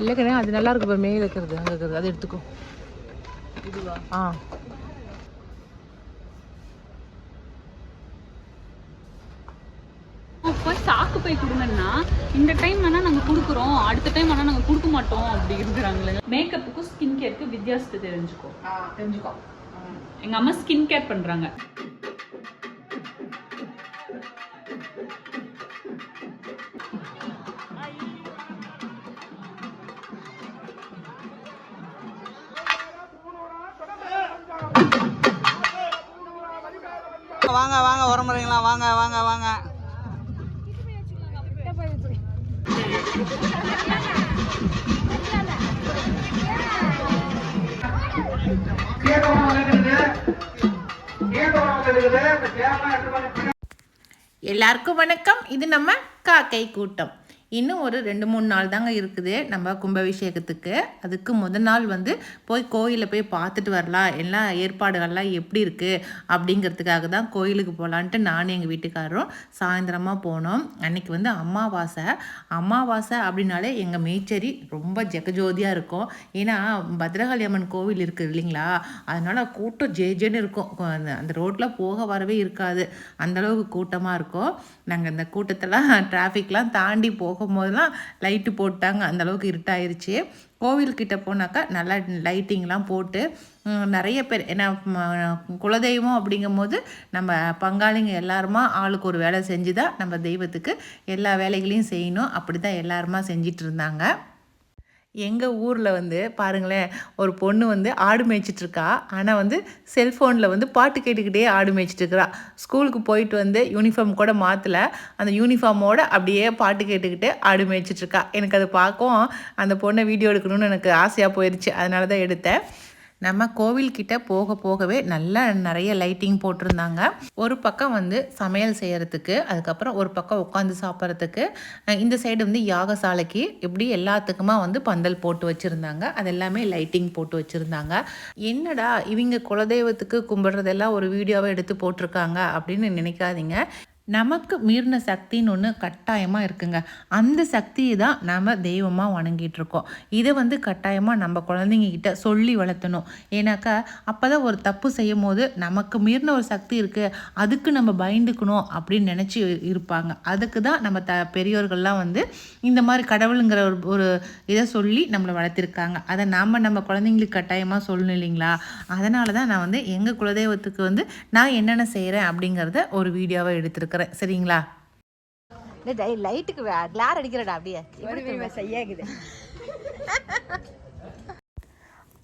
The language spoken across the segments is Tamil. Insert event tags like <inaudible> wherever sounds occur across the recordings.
இல்லை கண்ணே அது நல்லா இருக்கு பாரு மேலே இருக்கிறது அங்கே இருக்கிறது அதை எடுத்துக்கோ. இதுவா? ஆ. போய் சாக்கு போய் கொடுங்கன்னா இந்த டைம் வேணா நாங்க கொடுக்குறோம் அடுத்த டைம் வேணா நாங்க கொடுக்க மாட்டோம் அப்படி இருக்கிறாங்களே. மேக்கப்புக்கும் ஸ்கின் கேருக்கு வித்தியாசத்தை தெரிஞ்சுக்கோ. தெரிஞ்சுக்கோ. எங்க அம்மா ஸ்கின் கேர் பண்றாங்க. வாங்க வாங்க உரமுறைங்களா? வாங்க வாங்க வாங்க. எல்லாருக்கும் வணக்கம். இது நம்ம காக்கை கூட்டம். இன்னும் ஒரு ரெண்டு மூணு நாள் தாங்க இருக்குது நம்ம கும்பாபிஷேகத்துக்கு. அதுக்கு முதல் நாள் வந்து போய் கோயிலில் போய் பார்த்துட்டு வரலாம். எல்லாம் ஏற்பாடுகள்லாம் எப்படி இருக்குது அப்படிங்கிறதுக்காக தான் கோயிலுக்கு போகலான்ட்டு நானும் எங்கள் வீட்டுக்காரரும் சாயந்தரமாக போனோம். அன்றைக்கி வந்து அமாவாசை. அமாவாசை அப்படின்னாலே எங்கள் மேய்ச்சேரி ரொம்ப ஜெகஜோதியாக இருக்கும். ஏன்னா பத்ரகாளி அம்மன் கோவில் இருக்குது இல்லைங்களா? அதனால் கூட்டம் ஜே ஜேன்னு இருக்கும். அந்த- அந்த ரோட்டில் போக வரவே இருக்காது. அந்தளவுக்கு கூட்டமாக இருக்கும். நாங்கள் இந்த கூட்டத்தெல்லாம் <laughs> டிராஃபிக்லாம் தாண்டி போகும்போதெல்லாம் லைட்டு போட்டாங்க. அந்தளவுக்கு இருட்டாயிருச்சு. கோவில்கிட்ட போனாக்கா நல்லா லைட்டிங்லாம் போட்டு நிறைய பேர் ஏன்னா குலதெய்வம் குலதெய்வம் அப்படிங்கும்போது நம்ம பங்காளிங்க எல்லாருமா ஆளுக்கு ஒரு வேலை செஞ்சு தான் நம்ம தெய்வத்துக்கு எல்லா வேலைகளையும் செய்யணும். அப்படி தான் எல்லாருமா செஞ்சிட்டு இருந்தாங்க. எங்கள் ஊரில் வந்து பாருங்களேன் ஒரு பொண்ணு வந்து ஆடு மேய்ச்சிட்ருக்கா ஆனால் வந்து செல்ஃபோனில் வந்து பாட்டு கேட்டுக்கிட்டே ஆடு மேய்ச்சிட்ருக்கிறா ஸ்கூலுக்கு போயிட்டு வந்து யூனிஃபார்ம் கூட மாற்றலை அந்த யூனிஃபார்மோடு அப்படியே பாட்டு கேட்டுக்கிட்டு ஆடு மேய்ச்சிட்ருக்கா எனக்கு அதை பார்க்கவும் அந்த பொண்ணை வீடியோ எடுக்கணும்னு எனக்கு ஆசையாக போயிடுச்சு அதனால தான் எடுத்தேன். நம்ம கோவில்கிட்ட போக போகவே நல்லா நிறைய லைட்டிங் போட்டிருந்தாங்க. ஒரு பக்கம் வந்து சமையல் செய்கிறதுக்கு அதுக்கப்புறம் ஒரு பக்கம் உட்காந்து சாப்பிட்றதுக்கு இந்த சைடு வந்து யாகசாலைக்கு இப்படி எல்லாத்துக்குமா வந்து பந்தல் போட்டு வச்சுருந்தாங்க. அது எல்லாமே லைட்டிங் போட்டு வச்சுருந்தாங்க. என்னடா இவங்க குலதெய்வத்துக்கு கும்பிட்றதெல்லாம் ஒரு வீடியோவை எடுத்து போட்டிருக்காங்க அப்படின்னு நினைக்காதீங்க. நமக்கு மீறின சக்தின்னு ஒன்று கட்டாயமாக இருக்குங்க. அந்த சக்தியை தான் நாம் தெய்வமாக வணங்கிட்டு இருக்கோம் இதை வந்து கட்டாயமாக நம்ம குழந்தைங்கக்கிட்ட சொல்லி வளர்த்தணும். ஏன்னாக்கா அப்போ தான் ஒரு தப்பு செய்யும் போது நமக்கு மீறின ஒரு சக்தி இருக்குது அதுக்கு நம்ம பயந்துக்கணும் அப்படின்னு நினச்சி இருப்பாங்க. அதுக்கு தான் நம்ம த பெரியோர்கள்லாம் வந்து இந்த மாதிரி கடவுளுங்கிற ஒரு ஒரு இதை சொல்லி நம்மளை வளர்த்திருக்காங்க. அதை நாம் நம்ம குழந்தைங்களுக்கு கட்டாயமாக சொல்லணும் இல்லைங்களா? அதனால தான் நான் வந்து எங்கள் குலதெய்வத்துக்கு வந்து நான் என்னென்ன செய்கிறேன் அப்படிங்கிறத ஒரு வீடியோவை எடுத்திருக்கிறேன். சரிங்களா? லைட்டுக்கு கிளார் அடிக்கிறடா அப்படியே. செய்யாக்குது.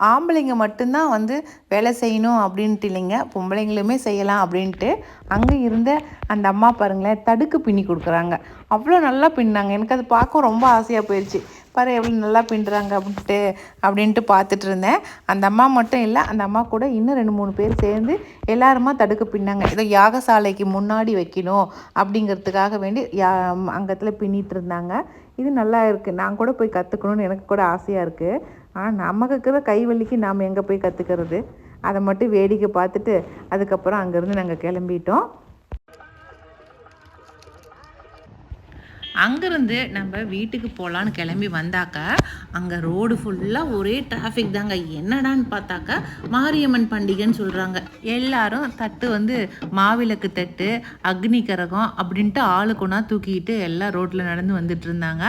ஆம்பளைங்க மட்டும்தான் வந்து வேலை செய்யணும் அப்படின்ட்டு இல்லைங்க. பொம்பளைங்களுமே செய்யலாம் அப்படின்ட்டு அங்கே இருந்த அந்த அம்மா பாருங்களேன் தடுக்கு பின்னி கொடுக்குறாங்க. அவ்வளோ நல்லா பின்னாங்க. எனக்கு அது பார்க்க ரொம்ப ஆசையாக போயிடுச்சு பாரு எவ்வளோ நல்லா பின்னுறாங்க அப்படின்ட்டு அப்படின்ட்டு பார்த்துட்டு இருந்தேன். அந்த அம்மா மட்டும் இல்லை அந்த அம்மா கூட இன்னும் ரெண்டு மூணு பேர் சேர்ந்து எல்லாருமா தடுக்கு பின்னாங்க. ஏதோ யாகசாலைக்கு முன்னாடி வைக்கணும் அப்படிங்கிறதுக்காக வேண்டி யா அங்கத்தில் பின்னிட்டு இருந்தாங்க. இது நல்லா இருக்குது நான் கூட போய் கற்றுக்கணும்னு எனக்கு கூட ஆசையாக இருக்குது ஆனால் நமக்கு இருக்கிற கை வலிக்கு நாம் எங்கே போய் கற்றுக்கிறது அதை மட்டும் வேடிக்கை பார்த்துட்டு அதுக்கப்புறம் அங்கேருந்து நாங்கள் கிளம்பிட்டோம். அங்கேருந்து நம்ம வீட்டுக்கு போகலான்னு கிளம்பி வந்தாக்க அங்கே ரோடு ஃபுல்லாக ஒரே டிராஃபிக் தாங்க. என்னடான்னு பார்த்தாக்கா மாரியம்மன் பண்டிகைன்னு சொல்கிறாங்க எல்லாரும் தட்டு வந்து மாவிளக்கு தட்டு அக்னி கரகம் அப்படின்ட்டு ஆளுக்குனா தூக்கிக்கிட்டு எல்லாம் ரோட்டில் நடந்து வந்துட்டு இருந்தாங்க.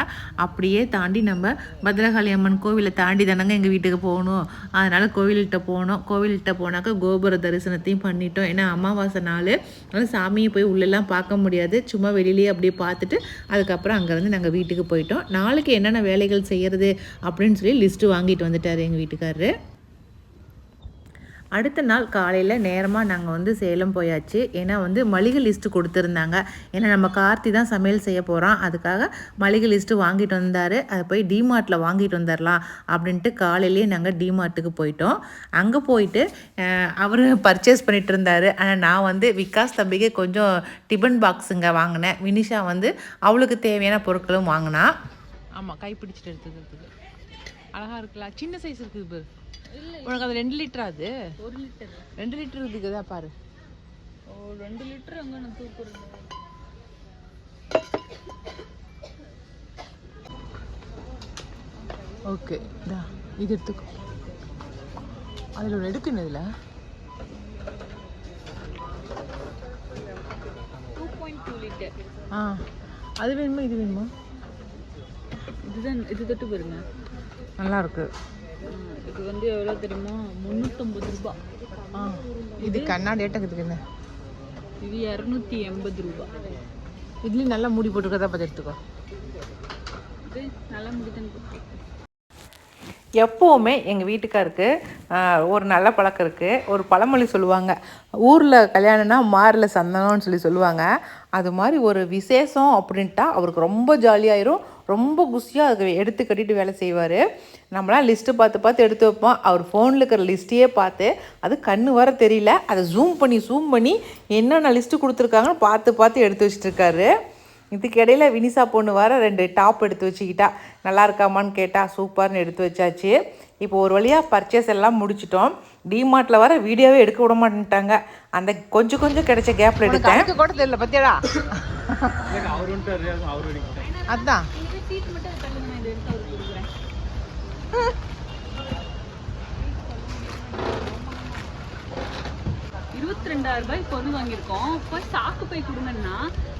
அப்படியே தாண்டி நம்ம பத்ரகாளி அம்மன் கோவிலை தாண்டி தானங்க எங்கள் வீட்டுக்கு போகணும். அதனால் கோவில்கிட்ட போனோம். கோவில்கிட்ட போனாக்கா கோபுர தரிசனத்தையும் பண்ணிட்டோம். ஏன்னா அமாவாசை நாள் அதனால் சாமியை போய் உள்ளெல்லாம் பார்க்க முடியாது. சும்மா வெளியிலேயே அப்படியே பார்த்துட்டு அதுக்கப்புறம் அங்கேருந்து நாங்கள் வீட்டுக்கு போயிட்டோம். நாளைக்கு என்னென்ன வேலைகள் செய்கிறது அப்படின்னு சொல்லி லிஸ்ட்டு வாங்கிட்டு வந்துட்டார் எங்கள் வீட்டுக்காரரு. அடுத்த நாள் காலையில் நேரமாக நாங்கள் வந்து சேலம் போயாச்சு. ஏன்னா வந்து மளிகை லிஸ்ட்டு கொடுத்துருந்தாங்க. ஏன்னா நம்ம கார்த்தி தான் சமையல் செய்ய போகிறோம் அதுக்காக மளிகை லிஸ்ட்டு வாங்கிட்டு வந்தார். அதை போய் டிமார்ட்டில் வாங்கிட்டு வந்துடலாம் அப்படின்ட்டு காலையிலேயே நாங்கள் டிமார்ட்டுக்கு போயிட்டோம். அங்கே போயிட்டு அவர் பர்ச்சேஸ் பண்ணிட்டு இருந்தார். ஆனால் நான் வந்து விகாஸ் தம்பிக்கு கொஞ்சம் டிபன் பாக்ஸுங்க வாங்கினேன். வினிஷா வந்து அவளுக்கு தேவையான பொருட்களும் வாங்கினா. ஆமாம் கைப்பிடிச்சிட்டு எடுத்துக்கிறதுக்கு அழகாக இருக்குல்ல? சின்ன சைஸ் இருக்குது பாரு. உனக்கு அது ரெண்டு லிட்டரா அது? ஒரு லிட்டர் ரெண்டு லிட்டர் இருக்குதா பாரு. ஓ ரெண்டு லிட்டர் அங்க நான் தூக்குறேன். ஓகே இதா இது எடுத்துக்கோ. அதில் ஒரு எடுக்கணும் இதில். ஆ அது வேணுமா இது வேணுமா? இதுதான் இது தொட்டு பாருங்க. நல்லா இருக்கு இது வந்து எவ்வளோ தெரியுமா? முந்நூற்றம்பது ரூபாய் ஆ இது கண்ணாடி ஏட்டக்குதுக்கு என்ன? இது இரநூத்தி எண்பது ரூபாய் இதுலேயும் நல்லா மூடி போட்டுருக்கதா பார்த்து எடுத்துக்கோ. இது நல்லா முடிதான் எப்போவுமே எங்கள் வீட்டுக்காருக்கு ஒரு நல்ல பழக்கம் இருக்குது ஒரு பழமொழி சொல்லுவாங்க. ஊரில் கல்யாணம்னா மாரில் சந்தனம்னு சொல்லி சொல்லுவாங்க. அது மாதிரி ஒரு விசேஷம் அப்படின்ட்டா அவருக்கு ரொம்ப ஜாலியாயிரும். ரொம்ப குஷியாக அதுக்கு எடுத்து கட்டிட்டு வேலை செய்வார். நம்மளாம் லிஸ்ட்டு பார்த்து பார்த்து எடுத்து வைப்போம். அவர் ஃபோனில் இருக்கிற லிஸ்ட்டையே பார்த்து அது கண்ணு வர தெரியல. அதை ஜூம் பண்ணி ஜூம் பண்ணி என்னென்ன லிஸ்ட்டு கொடுத்துருக்காங்கன்னு பார்த்து பார்த்து எடுத்து வச்சுட்டு இருக்காரு இதுக்கு இடையில வினிசா பொண்ணு வர ரெண்டு டாப் எடுத்து வச்சுக்கிட்டா. நல்லா இருக்காமான்னு கேட்டா சூப்பர்னு எடுத்து வச்சாச்சு. இப்போ ஒரு வழியாக பர்ச்சேஸ் எல்லாம் முடிச்சிட்டோம். டிமார்ட்டில் வர வீடியோவே எடுக்க விட மாட்டேன்ட்டாங்க. அந்த கொஞ்சம் கொஞ்சம் கிடைச்ச கேப்பில் எடுத்தேன். கூட தெரியல பத்தியாடா. அதான். இருபத்தி ரெண்டாயிரம் ரூபாய் பொருள் வாங்கியிருக்கோம். இப்போ சாக்கு பை கொடுங்கன்னா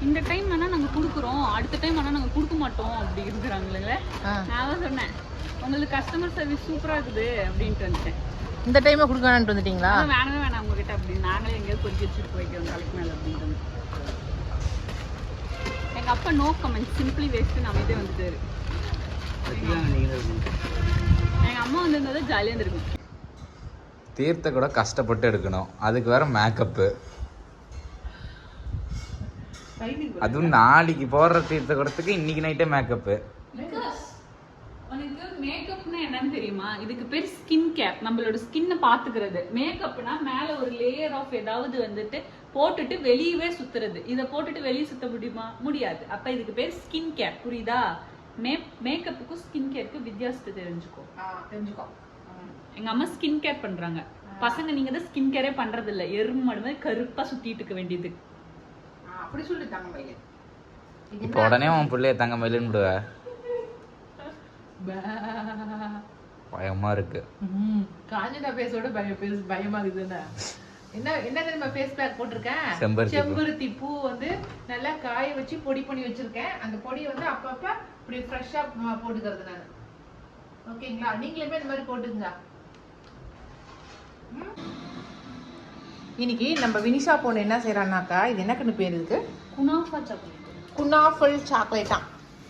இந்த டைம் வேணா நாங்க கொடுக்குறோம். அடுத்த டைம் வேணா நாங்க கொடுக்க மாட்டோம் அப்படி இருக்கிறாங்களே. நான் சொன்னேன். உங்களுக்கு கஸ்டமர் சர்வீஸ் சூப்பரா இருக்குது அப்படின்ட்டு வந்துட்டேன். இந்த டைமை கொடுக்க வேணான்ட்டு வந்துட்டீங்களா? வேணவே வேணாம் உங்ககிட்ட அப்படி நாங்களே எங்கேயாவது பொறுக்கி வச்சுட்டு போய்க்கிறோம் தலைக்கு மேல அப்படின்ட்டு. எங்க அப்பா நோ கமெண்ட் சிம்பிளி வேஸ்ட் நம்ம இதே வந்துட்டாரு. எங்க அம்மா வந்திருந்தா ஜாலியா இருந்திருக்கும். தீர்த்த கூட கஷ்டப்பட்டு எடுக்கணும். அதுக்கு வேற மேக்கப்பு அதுவும் நாளைக்கு போடுற தீர்த்த கூடத்துக்கு இன்னைக்கு நைட்டே மேக்கப்பு உனக்கு மேக்கப்னா என்னன்னு தெரியுமா? இதுக்கு பேர் ஸ்கின் கேர் நம்மளோட ஸ்கின்னை பாத்துக்கிறது மேக்கப்னா மேல ஒரு லேயர் ஆஃப் ஏதாவது வந்துட்டு போட்டுட்டு வெளியவே சுத்துறது. இத போட்டுட்டு வெளியே சுத்த முடியுமா? முடியாது. அப்ப இதுக்கு பேர் ஸ்கின் கேர் புரியுதா? மே மேக்கப்புக்கும் ஸ்கின் கேருக்கு வித்தியாசத்தை தெரிஞ்சுக்கோ. தெரிஞ்சுக்கோ. எங்க அம்மா ஸ்கின் கேர் பண்றாங்க. பசங்க நீங்க தான் ஸ்கின் கேரே பண்றது இல்ல எறும்பு மாடு மாதிரி கருப்பா சுத்திட்டு இருக்க வேண்டியது. அப்படி சொல்லிட்டாங்க பையன் இப்போ உடனே உன் பிள்ளைய தங்க மயிலுன்னு விடுவ. பயமா இருக்கு. காஞ்சனா பேஸோட பய பேஸ் பயமா இருக்குதுன்னு என்ன என்ன தெரியுமா ஃபேஸ் பேக் போட்டிருக்கேன்? செம்பருத்தி பூ. செம்பருத்தி பூ வந்து நல்லா காய வச்சு பொடி பண்ணி வச்சிருக்கேன். அந்த பொடியை வந்து அப்பப்ப இப்படி ஃப்ரெஷ்ஷா போட்டுக்கிறது நான். ஓகேங்களா நீங்களுமே இந்த மாதிரி போட்டுங்க ம்? இன்னைக்கு நம்ம வினிஷா பொண்ணு என்ன செய்யறான்னாக்கா இது என்னக்குன்னு பேர் இருக்கு குனாஃபா சாக்லேட். குனாஃபல் சாக்லேட்டா.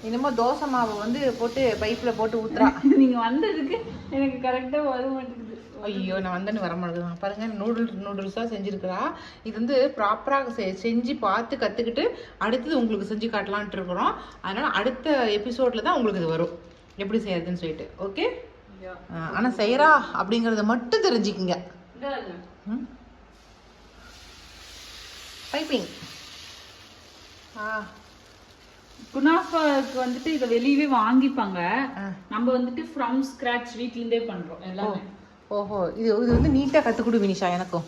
என்னமோ தோசை மாவு வந்து போட்டு பைப்ல போட்டு ஊத்துறா. <laughs> நீங்க வந்ததுக்கு எனக்கு கரெக்டா வர மாட்டேங்குது. ஐயோ நான் வந்தேன்னு வர மாட்டேங்குது பாருங்க நூடுல்ஸ் நூடுல்ஸாக செஞ்சுருக்கிறா. இது வந்து ப்ராப்பராக செ செஞ்சு பார்த்து கற்றுக்கிட்டு அடுத்தது உங்களுக்கு செஞ்சு காட்டலான்ட்டு இருக்கிறோம் அதனால் அடுத்த எபிசோடில் தான் உங்களுக்கு இது வரும். எப்படி செய்யறதுன்னு சொல்லிட்டு ஓகே ஆனால் செய்கிறா அப்படிங்கிறத மட்டும் தெரிஞ்சுக்கிங்க. பைப்பிங் ஆ. குனாஃபாக்கு வந்துட்டு இதை வெளியவே வாங்கிப்பாங்க. நம்ம வந்துட்டு ஃப்ரம் ஸ்கிராச் வீட்ல இருந்தே பண்றோம் எல்லாமே. ஓஹோ இது இது வந்து நீட்டாக கற்றுக் கொடு வினிஷா எனக்கும்.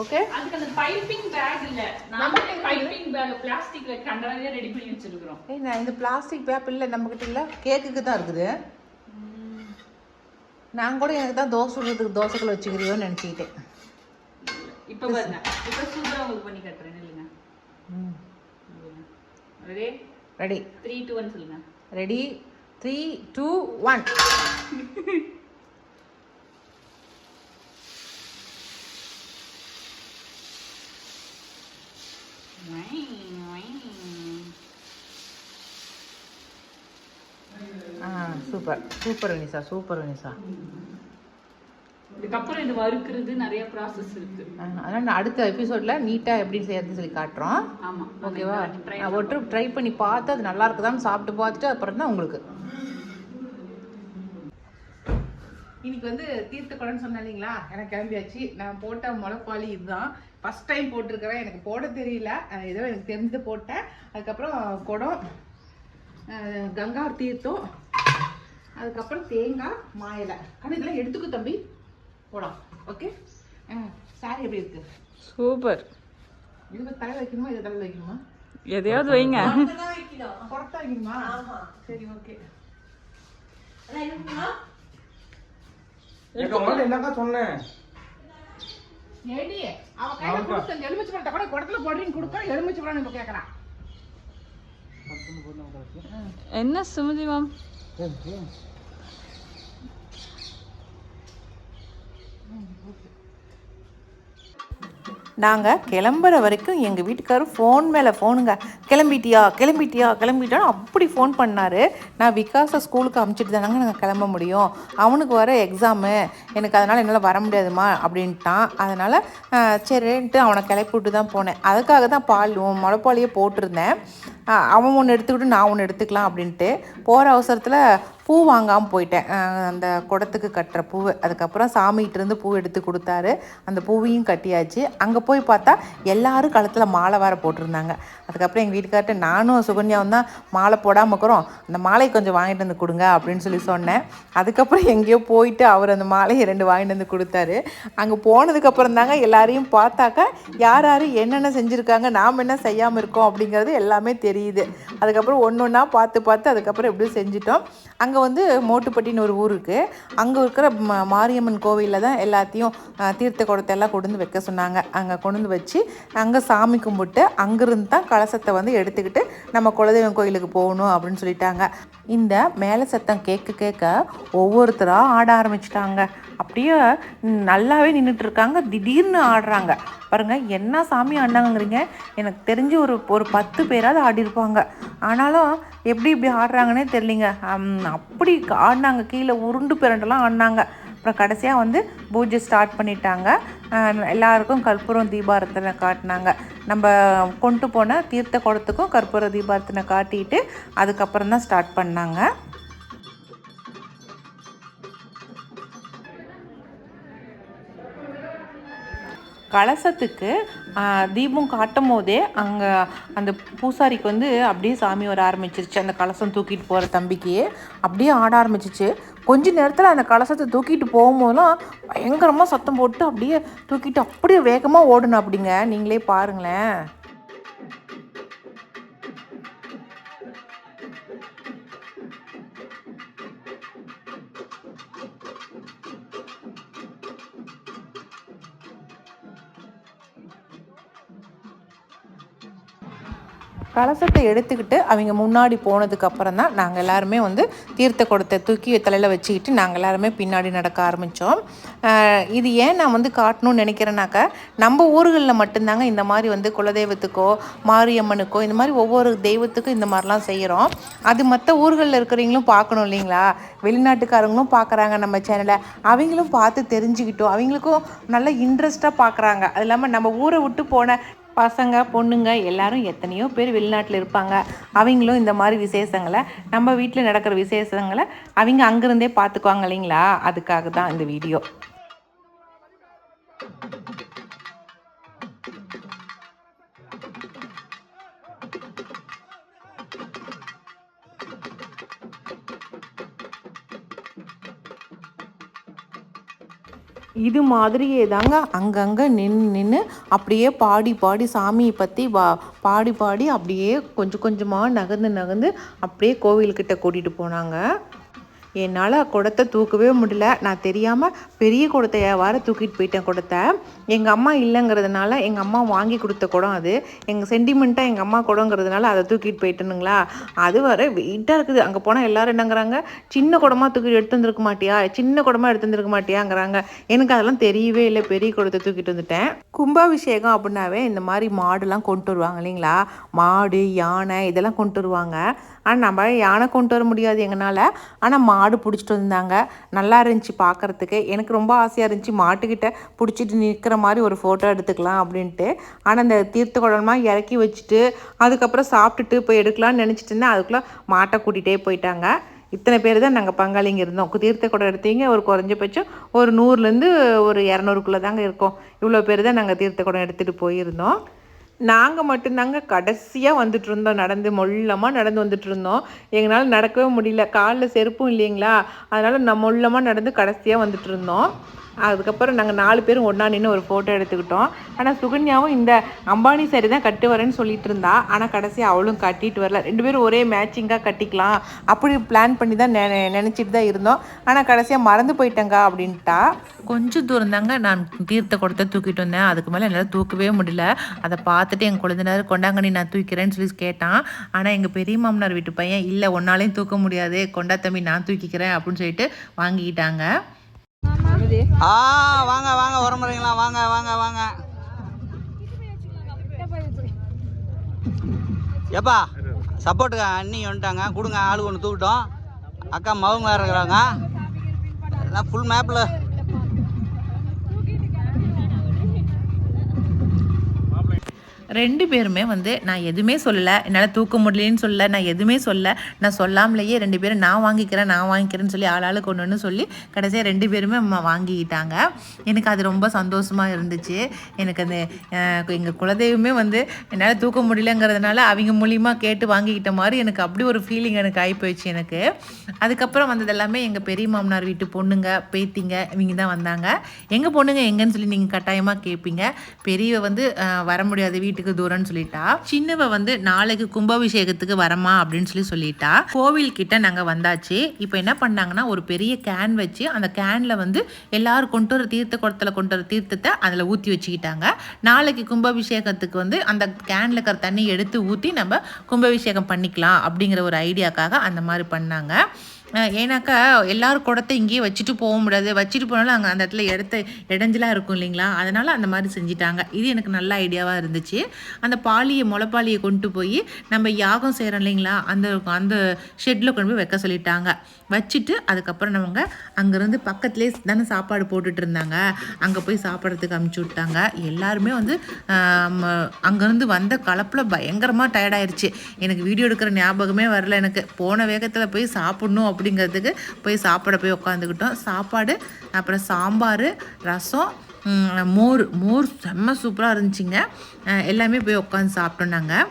ஓகே அதுக்கு அந்த பைப்பிங் பேக் இல்ல. நாம பைப்பிங் பேக் பிளாஸ்டிக்ல கண்டனரே ரெடி பண்ணி வச்சிருக்கிறோம். ஏய் நான் இந்த பிளாஸ்டிக் பேப் இல்லை நம்மக்கிட்ட இல்லை. கேக்குக்கு தான் இருக்குது. நான் கூட எனக்கு தான் தோசை சுடுறதுக்கு தோசைகள் வச்சுக்கிறியோன்னு நினச்சிக்கிட்டேன். இப்ப பாருங்க. இப்ப சூப்பரா உங்களுக்கு பண்ணி காட்டுறேன் இல்லைங்க? Ready ready three two one சொல்லுங்க. ரெடி த்ரீ டூ ஒன் ஆ super. Super Vinisha super Vinisha. இதுக்கப்புறம் இது வறுக்கிறது நிறைய ப்ராசஸ் இருக்கு. அதனால் நான் அடுத்த எபிசோடில் நீட்டாக எப்படி செய்யறதுன்னு சொல்லி காட்டுறோம். ஆமா ஓகேவா நான் ஒரு ட்ரிப் ட்ரை பண்ணி பார்த்து அது நல்லா இருக்குதான்னு சாப்பிட்டு பார்த்துட்டு அப்புறம் தான் உங்களுக்கு. இன்னைக்கு வந்து தீர்த்த குடம்னு சொன்னேன் இல்லைங்களா? எனக்கு கிளம்பியாச்சு. நான் போட்ட முளைப்பாளி இதுதான். ஃபர்ஸ்ட் டைம் போட்டிருக்கிறேன். எனக்கு போட தெரியல. ஏதோ எனக்கு தெரிஞ்சது போட்டேன். அதுக்கப்புறம் குடம் அஹ் கங்கார் தீர்த்தம். அதுக்கப்புறம் தேங்காய் மாயிலை. ஆனால் இதெல்லாம் எடுத்துக்கோ தம்பி. போலாம். ஓகே சாரி எப்படி இருக்கு? சூப்பர் இது தலை வைக்கணுமா? இதை தலை வைக்கணுமா? எதையாவது வைங்க. புறத்தா வைக்கணுமா? சரி ஓகே என்னக்கா சொன்னேன்? ஏடி அவ கையில கொடுத்த எலுமிச்சை பழத்தை கூட குடத்துல போடுறீங்க கொடுக்க எலுமிச்சை பழம் இப்ப கேக்குறான் என்ன சுமதி மேம்? நாங்கள் கிளம்புற வரைக்கும் எங்கள் வீட்டுக்காரர் ஃபோன் மேலே ஃபோனுங்க கிளம்பிட்டியா கிளம்பிட்டியா கிளம்பிட்டான்னு அப்படி ஃபோன் பண்ணார். நான் விகாஸை ஸ்கூலுக்கு அமுச்சிட்டு தானங்க நாங்கள் கிளம்ப முடியும். அவனுக்கு வர எக்ஸாமு எனக்கு அதனால் என்னால் வர முடியாதுமா அப்படின்ட்டான். அதனால் சரின்ட்டு அவனை கிளப்பி விட்டு தான் போனேன். அதுக்காக தான் பால் முளைப்பாலையே போட்டிருந்தேன். அவன் ஒன்று எடுத்துக்கிட்டு நான் ஒன்று எடுத்துக்கலாம் அப்படின்ட்டு போகிற அவசரத்தில் பூ வாங்காமல் போயிட்டேன். அந்த குடத்துக்கு கட்டுற பூவை. அதுக்கப்புறம் சாமிகிட்ட இருந்து பூ எடுத்து கொடுத்தாரு. அந்த பூவையும் கட்டியாச்சு. அங்கே போய் பார்த்தா எல்லாரும் கழுத்தில் மாலை வேறு போட்டிருந்தாங்க. அதுக்கப்புறம் எங்கள் வீட்டுக்கார்ட்ட நானும் சுகன்யாவும் தான் மாலை போடாமல் இருக்கிறோம். அந்த மாலையை கொஞ்சம் வாங்கிட்டு வந்து கொடுங்க அப்படின்னு சொல்லி சொன்னேன். அதுக்கப்புறம் எங்கேயோ போயிட்டு அவர் அந்த மாலையை ரெண்டு வாங்கிட்டு வந்து கொடுத்தாரு. அங்கே போனதுக்கப்புறம் தாங்க எல்லாரையும் பார்த்தாக்கா யார் யார் என்னென்ன செஞ்சுருக்காங்க நாம் என்ன செய்யாமல் இருக்கோம் அப்படிங்கிறது எல்லாமே தெரியுது. அதுக்கப்புறம் ஒன்று ஒன்றா பார்த்து பார்த்து அதுக்கப்புறம் எப்படியும் செஞ்சிட்டோம். அங்கே வந்து மோட்டுப்பட்டின்னு ஒரு ஊர் இருக்குது அங்கே இருக்கிற ம- மாரியம்மன் கோவிலில் தான் எல்லாத்தையும் தீர்த்த குடத்தை எல்லாம் கொண்டு வைக்க சொன்னாங்க. அங்கே கொண்டு வந்து வச்சு அங்கே சாமி கும்பிட்டு அங்கேருந்து தான் கலசத்தை வந்து எடுத்துக்கிட்டு நம்ம குலதெய்வம் கோயிலுக்கு போகணும் அப்படின்னு சொல்லிட்டாங்க. இந்த மேலே சத்தம் கேட்க கேட்க ஒவ்வொருத்தராக ஆட ஆரம்பிச்சிட்டாங்க. அப்படியே நல்லாவே நின்றுட்டு இருக்காங்க திடீர்னு ஆடுறாங்க. பாருங்க என்ன சாமி ஆடினாங்கங்கிறீங்க? எனக்கு தெரிஞ்சு ஒரு ஒரு பத்து பேராவது ஆடிருப்பாங்க. ஆனாலும் எப்படி இப்படி ஆடுறாங்கன்னே தெரியலிங்க. அப்படி ஆடினாங்க. கீழே உருண்டு பிறண்டெல்லாம் ஆடினாங்க. அப்புறம் கடைசியாக வந்து பூஜை ஸ்டார்ட் பண்ணிட்டாங்க. எல்லாருக்கும் கற்பூரம் தீபாரத்தனை காட்டினாங்க. நம்ம கொண்டு போன தீர்த்த குடத்துக்கும் கற்பூர தீபாரத்தனை காட்டிட்டு அதுக்கப்புறம் தான் ஸ்டார்ட் பண்ணாங்க. கலசத்துக்கு தீபம் காட்டும் போதே அங்கே அந்த பூசாரிக்கு வந்து அப்படியே சாமி வர ஆரம்பிச்சிருச்சு. அந்த கலசம் தூக்கிட்டு போகிற தம்பிக்கு அப்படியே ஆட ஆரம்பிச்சிச்சு. கொஞ்ச நேரத்தில் அந்த கலசத்தை தூக்கிட்டு போகும்போதெல்லாம் பயங்கரமாக சத்தம் போட்டு அப்படியே தூக்கிட்டு அப்படியே வேகமாக ஓடணும் அப்படிங்க நீங்களே பாருங்களேன். கலசத்தை எடுத்துக்கிட்டு அவங்க முன்னாடி போனதுக்கு அப்புறம் தான் நாங்கள் எல்லாருமே வந்து தீர்த்த குடத்தை தூக்கி தலையில் வச்சுக்கிட்டு நாங்கள் எல்லாருமே பின்னாடி நடக்க ஆரம்பித்தோம் இது ஏன் நான் வந்து காட்டணும்னு நினைக்கிறேன்னாக்கா நம்ம ஊர்களில் மட்டும்தாங்க இந்த மாதிரி வந்து குலதெய்வத்துக்கோ மாரியம்மனுக்கோ இந்த மாதிரி ஒவ்வொரு தெய்வத்துக்கும் இந்த மாதிரிலாம் செய்கிறோம் அது மற்ற ஊர்களில் இருக்கிறவங்களும் பார்க்கணும் இல்லைங்களா? வெளிநாட்டுக்காரங்களும் பார்க்குறாங்க நம்ம சேனலை அவங்களும் பார்த்து தெரிஞ்சுக்கிட்டோம். அவங்களுக்கும் நல்ல இன்ட்ரெஸ்ட்டாக பார்க்குறாங்க. அது இல்லாமல் நம்ம ஊரை விட்டு போன பசங்க பொண்ணுங்க எல்லாரும் எத்தனையோ பேர் வெளிநாட்டில் இருப்பாங்க. அவங்களும் இந்த மாதிரி விசேஷங்களை நம்ம வீட்டில் நடக்கிற விசேஷங்களை அவங்க அங்கேருந்தே பார்த்துக்குவாங்க இல்லைங்களா? அதுக்காக தான் இந்த வீடியோ. இது மாதிரியே தாங்க அங்கங்கே நின்று நின்று அப்படியே பாடி பாடி சாமியை பற்றி வா பாடி பாடி அப்படியே கொஞ்சம் கொஞ்சமாக நகர்ந்து நகர்ந்து அப்படியே கோவில்கிட்ட கூட்டிகிட்டு போனாங்க. என்னால் குடத்தை தூக்கவே முடியல. நான் தெரியாமல் பெரிய குடத்தை வார தூக்கிட்டு போயிட்டேன் குடத்தை. எங்கள் அம்மா இல்லைங்கிறதுனால எங்கள் அம்மா வாங்கி கொடுத்த குடம் அது. எங்கள் சென்டிமெண்ட்டாக எங்கள் அம்மா குடங்கிறதுனால அதை தூக்கிட்டு போயிட்டேனுங்களா? அது வர வெயிட்டாக இருக்குது. அங்கே போனால் எல்லோரும் என்னங்கிறாங்க? சின்ன குடமாக தூக்கிட்டு எடுத்து வந்திருக்க மாட்டியா? சின்ன குடமாக எடுத்து வந்திருக்க மாட்டியாங்கிறாங்க. எனக்கு அதெல்லாம் தெரியவே இல்லை. பெரிய குடத்தை தூக்கிட்டு வந்துட்டேன். கும்பாபிஷேகம் அப்படின்னாவே இந்த மாதிரி மாடுலாம் கொண்டு வருவாங்க இல்லைங்களா? மாடு யானை இதெல்லாம் கொண்டு வருவாங்க. ஆனால் நம்ம யானை கொண்டு வர முடியாது எங்களால் ஆனால் மாடு பிடிச்சிட்டு வந்தாங்க. நல்லா இருந்துச்சு பார்க்கறதுக்கு எனக்கு ரொம்ப ஆசையாக இருந்துச்சு. மாட்டுக்கிட்ட பிடிச்சிட்டு நிற்கிற மாதிரி ஒரு ஃபோட்டோ எடுத்துக்கலாம் அப்படின்ட்டு. ஆனால் இந்த தீர்த்த குடமாக இறக்கி வச்சுட்டு அதுக்கப்புறம் சாப்பிட்டுட்டு போய் எடுக்கலாம்னு நினச்சிட்டு இருந்தேன். அதுக்குள்ளே மாட்டை கூட்டிகிட்டே போயிட்டாங்க. இத்தனை பேர் தான் நாங்கள் பங்காளிங்க இருந்தோம். தீர்த்த குடம் எடுத்தீங்க. ஒரு குறைஞ்சபட்சம் ஒரு நூறுலேருந்து ஒரு இரநூறுக்குள்ளே தாங்க இருக்கோம். இவ்வளோ பேர் தான் நாங்கள் தீர்த்த குடம் எடுத்துகிட்டு போயிருந்தோம். நாங்கள் மட்டும்தாங்க கடைசியாக வந்துட்டு இருந்தோம் நடந்து மொல்லமாக நடந்து வந்துட்டு இருந்தோம் எங்களால் நடக்கவே முடியல. காலில் செருப்பும் இல்லைங்களா? அதனால் நம்ம மொல்லமாக நடந்து கடைசியாக வந்துட்டு இருந்தோம் அதுக்கப்புறம் நாங்கள் நாலு பேரும் ஒன்றா நின்று ஒரு ஃபோட்டோ எடுத்துக்கிட்டோம். ஆனால் சுகன்யாவும் இந்த அம்பானி சரி தான் கட்டு வரேன்னு சொல்லிட்டு இருந்தா. ஆனால் கடைசியாக அவளும் கட்டிட்டு வரல. ரெண்டு பேரும் ஒரே மேட்சிங்காக கட்டிக்கலாம். அப்படி பிளான் பண்ணி தான் நெ நினச்சிட்டு தான் இருந்தோம். ஆனால் கடைசியாக மறந்து போயிட்டேங்க அப்படின்ட்டா. கொஞ்சம் தூரம் தாங்க நான் தீர்த்த குடத்தை தூக்கிட்டு வந்தேன். அதுக்கு மேலே என்னால் தூக்கவே முடியல. அதை பார்த்துட்டு என் குழந்தைனார் கொண்டாங்கண்ணி நான் தூக்கிறேன்னு சொல்லி கேட்டான். ஆனால் எங்கள் பெரிய மாமனார் வீட்டு பையன் இல்லை ஒன்னாலையும் தூக்க முடியாது. கொண்டா தம்பி நான் தூக்கிக்கிறேன் அப்படின்னு சொல்லிட்டு வாங்கிக்கிட்டாங்க. ஆ வாங்க வாங்க உரமுறைங்களா வாங்க வாங்க வாங்க. ஏப்பா சப்போர்ட்டுக்கு அண்ணி வந்துட்டாங்க. கொடுங்க ஆளு ஒன்று தூக்கிட்டோம். அக்கா மவுங்க வேறு இருக்கிறாங்க. எல்லாம் ஃபுல் மேப்பில் ரெண்டு பேருமே வந்து நான் எதுவுமே சொல்லலை என்னால் தூக்க முடியலன்னு சொல்ல நான் எதுவுமே சொல்ல நான் சொல்லாமலேயே ரெண்டு பேரும் நான் வாங்கிக்கிறேன் நான் வாங்கிக்கிறேன்னு சொல்லி ஆளாளுக்கு ஒன்று ஒன்று சொல்லி கடைசியாக ரெண்டு பேருமே வாங்கிக்கிட்டாங்க. எனக்கு அது ரொம்ப சந்தோஷமாக இருந்துச்சு. எனக்கு அந்த எங்கள் குலதெய்வமே வந்து என்னால் தூக்க முடியலங்கிறதுனால அவங்க மூலியமாக கேட்டு வாங்கிக்கிட்ட மாதிரி எனக்கு அப்படி ஒரு ஃபீலிங் எனக்கு ஆகி போயிடுச்சு எனக்கு. அதுக்கப்புறம் வந்தது எல்லாமே எங்கள் பெரிய மாமனார் வீட்டு பொண்ணுங்க பேத்திங்க இவங்க தான் வந்தாங்க. எங்கள் பொண்ணுங்க எங்கன்னு சொல்லி நீங்கள் கட்டாயமாக கேட்பீங்க பெரியவ வந்து வர முடியாது வீட்டுக்கு. தூரம்னு சொல்லிட்டா. சின்னவ வந்து நாளைக்கு கும்பாபிஷேகத்துக்கு வரமா அப்படின்னு சொல்லி சொல்லிட்டா. கோவில் கிட்ட நாங்கள் வந்தாச்சு. இப்போ என்ன பண்ணாங்கன்னா ஒரு பெரிய கேன் வச்சு அந்த கேனில் வந்து எல்லாரும் கொண்டு வர தீர்த்த குடத்தில் கொண்டு வர தீர்த்தத்தை அதில் ஊற்றி வச்சுக்கிட்டாங்க. நாளைக்கு கும்பாபிஷேகத்துக்கு வந்து அந்த கேனில் இருக்கிற தண்ணி எடுத்து ஊற்றி நம்ம கும்பாபிஷேகம் பண்ணிக்கலாம் அப்படிங்கிற ஒரு ஐடியாக்காக அந்த மாதிரி பண்ணாங்க. ஏன்னாக்கா எல்லாரும் குடத்தை இங்கேயே வச்சுட்டு போக முடியாது. வச்சுட்டு போனாலும் அங்கே அந்த இடத்துல இடத்த இடைஞ்சலாக இருக்கும் இல்லைங்களா? அதனால் அந்த மாதிரி செஞ்சிட்டாங்க. இது எனக்கு நல்ல ஐடியாவாக இருந்துச்சு. அந்த பாலியை முளைப்பாலியை கொண்டு போய் நம்ம யாகம் செய்கிறோம் இல்லைங்களா? அந்த அந்த ஷெட்டில் கொண்டு போய் வைக்க சொல்லிட்டாங்க. வச்சுட்டு அதுக்கப்புறம் நம்ம அங்கேருந்து பக்கத்துலேயே தானே சாப்பாடு போட்டுட்டு இருந்தாங்க அங்கே போய் சாப்பிட்றதுக்கு அமுச்சு விட்டாங்க. எல்லாருமே வந்து அங்கேருந்து வந்த கலப்பில் பயங்கரமாக டயர்டாயிருச்சு எனக்கு வீடியோ எடுக்கிற ஞாபகமே வரல எனக்கு. போன வேகத்தில் போய் சாப்பிட்ணும் அப்படிங்கிறதுக்கு போய் சாப்பிட போய் உட்காந்துக்கிட்டோம் சாப்பாடு அப்புறம் சாம்பார் ரசம் மோர். மோர் செம்ம சூப்பராக இருந்துச்சுங்க. எல்லாமே போய் உட்காந்து சாப்பிட்டோம் நாங்கள்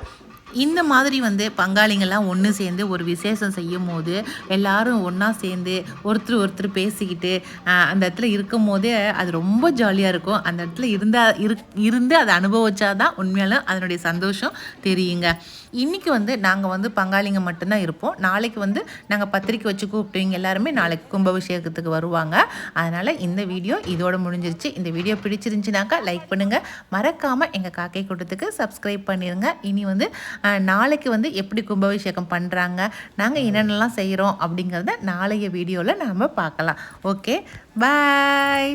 இந்த மாதிரி வந்து பங்காளிங்கெல்லாம் ஒன்று சேர்ந்து ஒரு விசேஷம் செய்யும் போது எல்லாரும் ஒன்றா சேர்ந்து ஒருத்தர் ஒருத்தர் பேசிக்கிட்டு அந்த இடத்துல இருக்கும் போதே அது ரொம்ப ஜாலியாக இருக்கும். அந்த இடத்துல இருந்தால் இரு இருந்து அதை அனுபவிச்சாதான் உண்மையாலும் அதனுடைய சந்தோஷம் தெரியுங்க. இன்றைக்கி வந்து நாங்கள் வந்து பங்காளிங்க மட்டும்தான் இருப்போம். நாளைக்கு வந்து நாங்கள் பத்திரிக்கை வச்சு கூப்பிட்டுவீங்க எல்லாருமே நாளைக்கு கும்பாபிஷேகத்துக்கு வருவாங்க. அதனால் இந்த வீடியோ இதோட முடிஞ்சிருச்சு. இந்த வீடியோ பிடிச்சிருந்துச்சுனாக்கா லைக் பண்ணுங்கள் மறக்காமல் எங்கள் காக்கை கூட்டத்துக்கு சப்ஸ்கிரைப் பண்ணிடுங்க இனி வந்து நாளைக்கு வந்து எப்படி கும்பாபிஷேகம் பண்ணுறாங்க நாங்கள் என்னென்னலாம் செய்கிறோம் அப்படிங்கிறத நாளைய வீடியோவில் நாம் பார்க்கலாம். Okay bye.